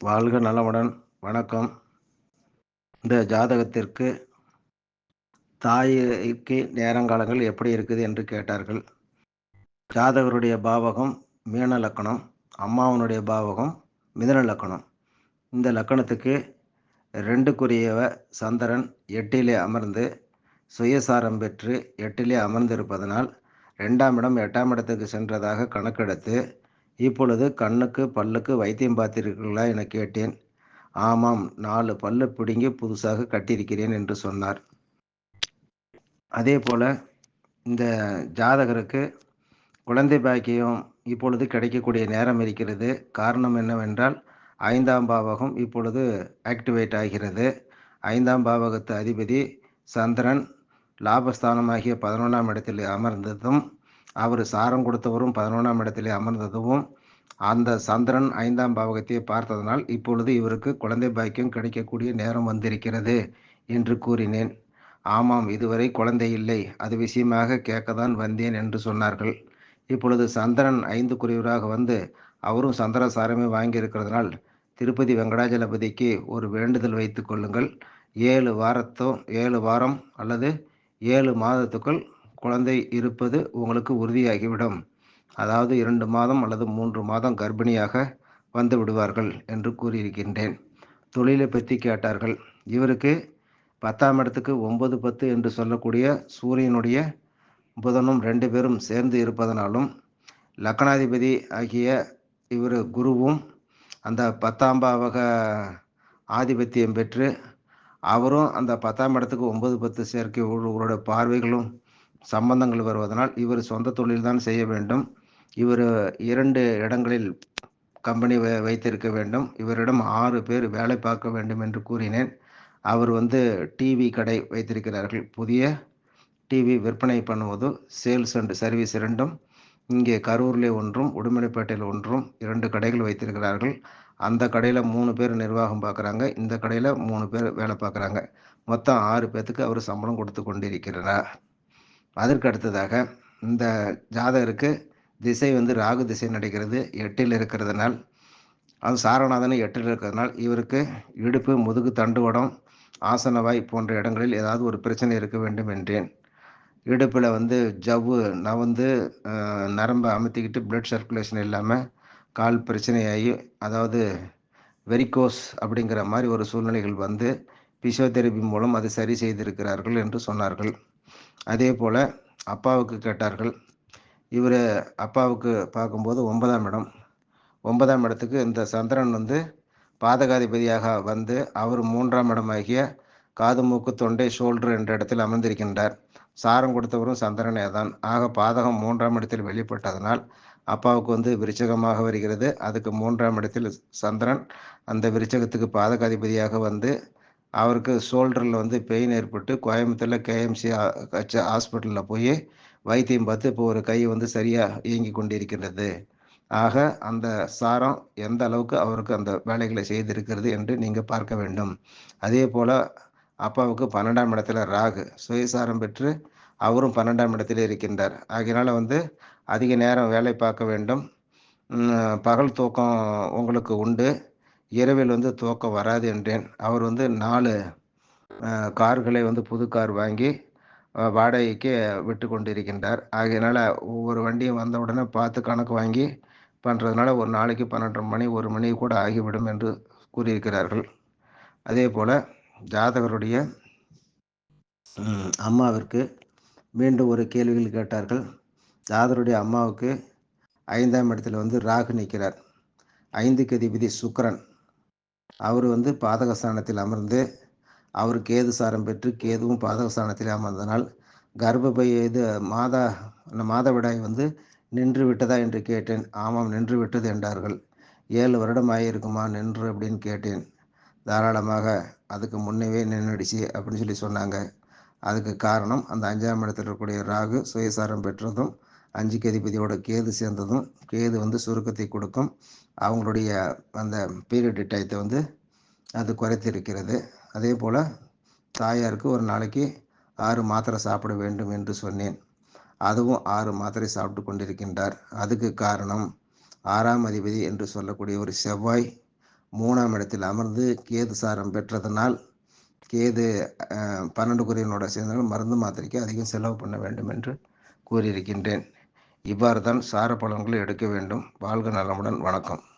வாழ்க நலமுடன். வணக்கம். இந்த ஜாதகத்திற்கு தாய்க்கு நேரங்காலங்கள் எப்படி இருக்குது என்று கேட்டார்கள். ஜாதகருடைய பாவகம் மீன லக்கணம் அம்மாவனுடைய பாவகம் மிதன லக்கணம். இந்த லக்கணத்துக்கு ரெண்டுக்குரியவ சந்திரன் எட்டிலே அமர்ந்து சுயசாரம் பெற்று எட்டிலே அமர்ந்திருப்பதனால் ரெண்டாம் இடம் எட்டாம் இடத்துக்கு சென்றதாக கணக்கெடுத்து இப்பொழுது கண்ணுக்கு பல்லுக்கு வைத்தியம் பார்த்தீர்களா என கேட்டேன். ஆமாம் நாலு பல்லு பிடுங்கி புதுசாக கட்டியிருக்கிறேன் என்று சொன்னார். அதே போல இந்த ஜாதகருக்கு குழந்தை பாக்கியம் இப்பொழுது கிடைக்கக்கூடிய நேரம் இருக்கிறது. காரணம் என்னவென்றால் ஐந்தாம் பாவகம் இப்பொழுது ஆக்டிவேட் ஆகிறது. ஐந்தாம் பாவகத்து அதிபதி சந்திரன் லாபஸ்தானமாகிய பதினொன்றாம் இடத்தில் அமர்ந்ததும் அவர் சாரம் கொடுத்தவரும் பதினொன்றாம் இடத்திலே அமர்ந்ததும் அந்த சந்திரன் ஐந்தாம் பாவகத்தை பார்த்ததனால் இப்பொழுது இவருக்கு குழந்தை பாக்கியம் கிடைக்கக்கூடிய நேரம் வந்திருக்கிறது என்று கூறினேன். ஆமாம் இதுவரை குழந்தை இல்லை. அது விஷயமாக கேட்கத்தான் வந்தேன் என்று சொன்னார்கள். இப்பொழுது சந்திரன் ஐந்து குறைவராக வந்து அவரும் சந்திர சாரமே வாங்கியிருக்கிறதுனால் திருப்பதி வெங்கடாஜலபதிக்கு ஒரு வேண்டுதல் வைத்து கொள்ளுங்கள். ஏழு வாரத்தோ ஏழு வாரம் அல்லது ஏழு மாதத்துக்குள் குழந்தை இருப்பது உங்களுக்கு உறுதியாகிவிடும். அதாவது இரண்டு மாதம் அல்லது மூன்று மாதம் கர்ப்பிணியாக வந்து விடுவார்கள் என்று கூறியிருக்கின்றேன். தொழிலை பற்றி கேட்டார்கள். இவருக்கு பத்தாம் இடத்துக்கு ஒன்பது பத்து என்று சொல்லக்கூடிய சூரியனுடைய புதனும் ரெண்டு பேரும் சேர்ந்து இருப்பதனாலும் லக்கணாதிபதி ஆகிய இவர் குருவும் அந்த பத்தாம் பாவக ஆதிபத்தியம் பெற்று அவரும் அந்த பத்தாம் இடத்துக்கு ஒன்பது பத்து சேர்க்கை இவரோட பார்வைகளும் சம்பந்தங்கள் வருவதனால் இவர் சொந்த தொழில் தான் செய்ய வேண்டும். இவர் இரண்டு இடங்களில் கம்பெனி வைத்திருக்க வேண்டும். இவரிடம் ஆறு பேர் வேலை பார்க்க வேண்டும் என்று கூறினேன். அவர் வந்து டிவி கடை வைத்திருக்கிறார்கள். புதிய டிவி விற்பனை பண்ணுவதும் சேல்ஸ் அண்ட் சர்வீஸ் இரண்டும் இங்கே கரூரில் ஒன்றும் உடுமலைப்பேட்டையில் ஒன்றும் இரண்டு கடைகள் வைத்திருக்கிறார்கள். அந்த கடையில் மூணு பேர் நிர்வாகம் பார்க்குறாங்க. இந்த கடையில் மூணு பேர் வேலை பார்க்குறாங்க. மொத்தம் ஆறு பேர்த்துக்கு அவர் சம்பளம் கொடுத்து கொண்டிருக்கிறார். அதற்கு அடுத்ததாக இந்த ஜாதகருக்கு திசை வந்து ராகு திசை நடக்கிறது எட்டில் இருக்கிறதுனால் அது சாரநாதனை எட்டில் இருக்கிறதுனால் இவருக்கு இடுப்பு முதுகு தண்டுவடம் ஆசனவாய் போன்ற இடங்களில் ஏதாவது ஒரு பிரச்சனை இருக்க வேண்டும் என்றேன். இடுப்பில் வந்து ஜவ்வு நான் வந்து நரம்பை அமுத்திக்கிட்டு பிளட் சர்க்குலேஷன் இல்லாமல் கால் பிரச்சனையாகி அதாவது வெரிகோஸ் அப்படிங்கிற மாதிரி ஒரு சூழ்நிலைகள் வந்து பிசியோதெரபி மூலம் அதை சரி செய்திருக்கிறார்கள் என்று சொன்னார்கள். அதே போல் அப்பாவுக்கு கேட்டார்கள் இவர் அப்பாவுக்கு பார்க்கும்போது ஒன்பதாம் இடம். ஒன்பதாம் இடத்துக்கு இந்த சந்திரன் வந்து பாதகாதிபதியாக வந்து அவர் மூன்றாம் இடமாகிய காது மூக்கு தொண்டை ஷோல்டர் என்ற இடத்தில் அமர்ந்திருக்கின்றார். சாரம் கொடுத்தவரும் சந்திரனே தான். ஆக பாதகம் மூன்றாம் இடத்தில் வெளிப்பட்டதனால் அப்பாவுக்கு வந்து விருச்சகமாக வருகிறது. அதுக்கு மூன்றாம் இடத்தில் சந்திரன் அந்த விருச்சகத்துக்கு பாதகாதிபதியாக வந்து அவருக்கு ஷோல்டரில் வந்து பெயின் ஏற்பட்டு கோயம்புத்தூரில் கேஎம்சி ஹாஸ்பிட்டலில் போய் வைத்தியம் பார்த்து இப்போ ஒரு கை வந்து சரியாக இயங்கி கொண்டிருக்கின்றது. ஆக அந்த சாரம் எந்த அளவுக்கு அவருக்கு அந்த வேலைகளை செய்திருக்கிறது என்று நீங்கள் பார்க்க வேண்டும். அதே போல் அப்பாவுக்கு பன்னெண்டாம் இடத்துல ராகு சுயசாரம் பெற்று அவரும் பன்னெண்டாம் இடத்துல இருக்கின்றார். ஆகையினால வந்து அதிக நேரம் வேலை பார்க்க வேண்டும். பகல் தூக்கம் உங்களுக்கு உண்டு. இரவில் வந்து தூக்கம் வராது என்றேன். அவர் வந்து நாலு கார்களை வந்து புது கார் வாங்கி வாடகைக்கு விட்டு கொண்டிருக்கின்றார் ஆகையினால் ஒவ்வொரு வண்டியும் வந்த உடனே பார்த்து கணக்கு வாங்கி பண்ணுறதுனால ஒரு நாளைக்கு பன்னெண்டரை மணி ஒரு மணி கூட ஆகிவிடும் என்று கூறியிருக்கிறார்கள். அதே போல் ஜாதகருடைய அம்மாவிற்கு மீண்டும் ஒரு கேள்விகள் கேட்டார்கள். ஜாதகருடைய அம்மாவுக்கு ஐந்தாம் இடத்துல வந்து ராகு நிற்கிறார். ஐந்துக்கு அதிபதி சுக்கரன். அவர் வந்து பாதகஸ்தானத்தில் அமர்ந்து அவர் கேது சாரம் பெற்று கேதுவும் பாதகஸ்தானத்தில் அமர்ந்தனால் கர்ப்பப்பை இது மாதா மாதவிடாய் வந்து நின்று விட்டதா என்று கேட்டேன். ஆமாம் நின்று விட்டது என்றார்கள். ஏழு வருடம் ஆகியிருக்குமா நின்று அப்படின்னு கேட்டேன். தாராளமாக அதுக்கு முன்னவே நின்றுடுச்சு அப்படின்னு சொல்லி சொன்னாங்க. அதுக்கு காரணம் அந்த அஞ்சாம் இடத்தில் இருக்கக்கூடிய ராகு சுயசாரம் பெற்றதும் அஞ்சு கதிபதியோட கேது சேர்ந்ததும் கேது வந்து சுருக்கத்தை கொடுக்கும் அவங்களுடைய அந்த பீரியட் டயத்தை வந்து அது குறைத்திருக்கிறது. அதே போல் தாயாருக்கு ஒரு நாளைக்கு ஆறு மாத்திரை சாப்பிட வேண்டும் என்று சொன்னேன். அதுவும் ஆறு மாத்திரை சாப்பிட்டு கொண்டிருக்கின்றார். அதுக்கு காரணம் ஆறாம் அதிபதி என்று சொல்லக்கூடிய ஒரு செவ்வாய் மூணாம் இடத்தில் அமர்ந்து கேது சாரம் பெற்றதனால் கேது பன்னெண்டு குறியனோட சேர்ந்தால் மருந்து மாத்திரைக்கு அதிகம் செலவு பண்ண வேண்டும் என்று கூறியிருக்கின்றேன். இவ்வாறு தான் சார பலன்களை எடுக்க வேண்டும். வாழ்க நலமுடன். வணக்கம்.